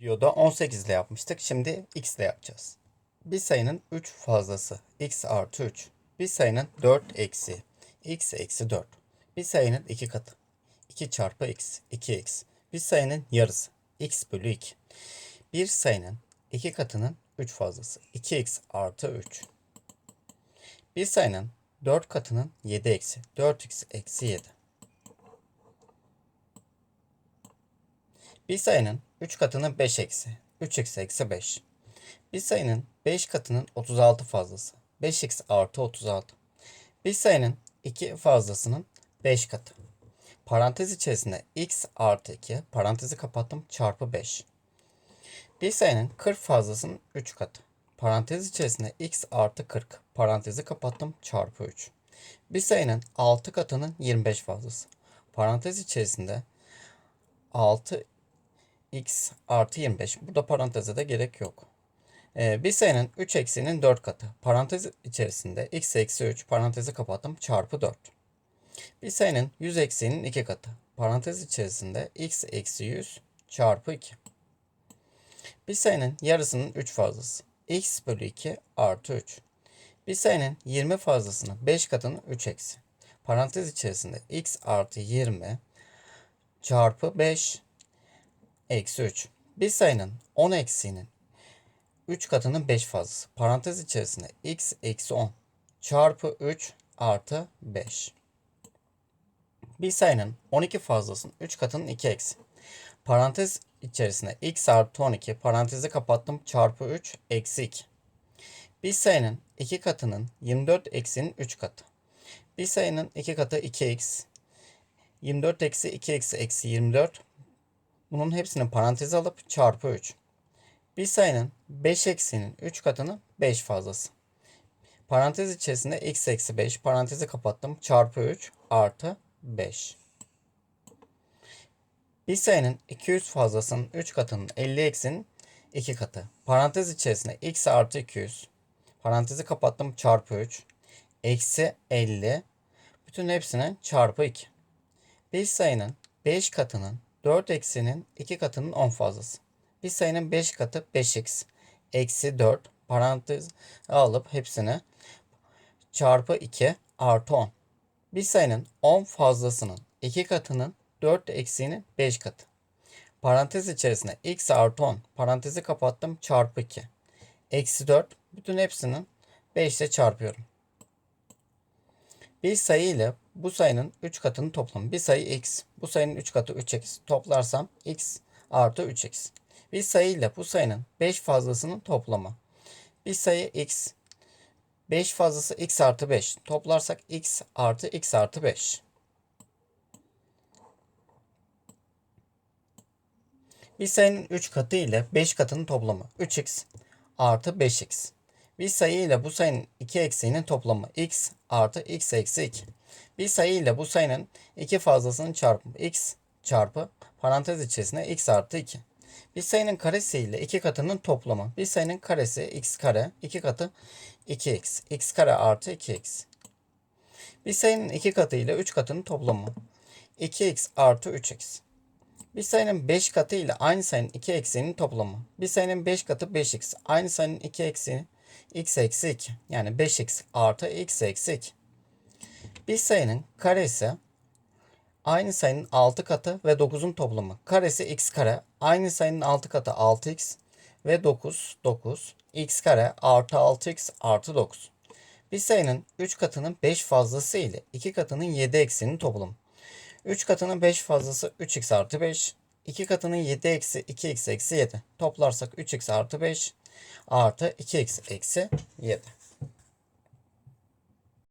Videoda 18 ile yapmıştık. Şimdi x ile yapacağız. Bir sayının 3 fazlası x artı 3. Bir sayının 4 eksi x eksi 4. Bir sayının 2 katı 2 çarpı x 2x. Bir sayının yarısı x bölü 2. Bir sayının 2 katının 3 fazlası 2x artı 3. Bir sayının 4 katının 7 eksi 4x eksi 7. Bir sayının 3 katının 5 eksi 3x eksi 5. Bir sayının 5 katının 36 fazlası 5x artı 36. Bir sayının 2 fazlasının 5 katı. Parantez içerisinde x artı 2 parantezi kapattım çarpı 5. Bir sayının 40 fazlasının 3 katı. Parantez içerisinde x artı 40 parantezi kapattım çarpı 3. Bir sayının 6 katının 25 fazlası. Parantez içerisinde 6 x artı 25. Burada paranteze de gerek yok. Ee, bir sayının 3 eksiğinin 4 katı. Parantez içerisinde x eksi 3 parantezi kapattım çarpı 4. Bir sayının 100 eksiğinin 2 katı. Parantez içerisinde x eksi 100 çarpı 2. Bir sayının yarısının 3 fazlası. x bölü 2 artı 3. Bir sayının 20 fazlasının 5 katının 3 eksi. Parantez içerisinde x artı 20 çarpı 5 eksi 3. Bir sayının 10 eksiğinin 3 katının 5 fazlası. Parantez içerisinde x eksi 10 çarpı 3 artı 5. Bir sayının 12 fazlasının 3 katının 2 eksi. Parantez içerisinde x artı 12 parantezi kapattım çarpı 3 eksi 2. Bir sayının 2 katının 24 eksinin 3 katı. Bir sayının 2 katı 2x. 24 eksi 2 eksi eksi 24 bunun hepsini paranteze alıp çarpı 3. Bir sayının 5 eksiğinin 3 katının 5 fazlası. Parantez içerisinde x eksi 5 parantezi kapattım çarpı 3 artı 5. Bir sayının 200 fazlasının 3 katının 50 eksinin 2 katı. Parantez içerisinde x artı 200. Parantezi kapattım çarpı 3. Eksi 50. Bütün hepsinin çarpı 2. Bir sayının 5 katının 4 eksinin 2 katının 10 fazlası. Bir sayının 5 katı 5x. Eksi 4 parantez alıp hepsini çarpı 2 artı 10. Bir sayının 10 fazlasının 2 katının 4 eksiğinin 5 katı. Parantez içerisinde x artı 10. Parantezi kapattım çarpı 2. Eksi 4. Bütün hepsinin 5 ile çarpıyorum. Bir sayı ile bu sayının 3 katının toplamı. Bir sayı x. Bu sayının 3 katı 3x. Toplarsam x artı 3x. Bir sayı ile bu sayının 5 fazlasının toplamı. Bir sayı x. 5 fazlası x artı 5. Toplarsak x artı x artı 5. Bir sayının 3 katı ile 5 katının toplamı 3x artı 5x. Bir sayı ile bu sayının 2 eksiğinin toplamı x artı x eksi 2. Bir sayı ile bu sayının 2 fazlasının çarpımı x çarpı parantez içerisinde x artı 2. Bir sayının karesi ile 2 katının toplamı. Bir sayının karesi x kare 2 katı 2x. x kare artı 2x. Bir sayının 2 katı ile 3 katının toplamı. 2x artı 3x. Bir sayının 5 katı ile aynı sayının 2 eksiğinin toplamı. Bir sayının 5 katı 5x. Aynı sayının 2 eksiği x eksi 2. Yani 5x artı x eksi 2. Bir sayının karesi aynı sayının 6 katı ve 9'un toplamı. Karesi x kare aynı sayının 6 katı 6x ve 9 9 x kare artı 6x artı 9. Bir sayının 3 katının 5 fazlası ile 2 katının 7 eksiğinin toplamı. 3 katının 5 fazlası 3x artı 5. 2 katının 7 eksi 2x eksi 7. Toplarsak 3x artı 5 artı 2x eksi 7.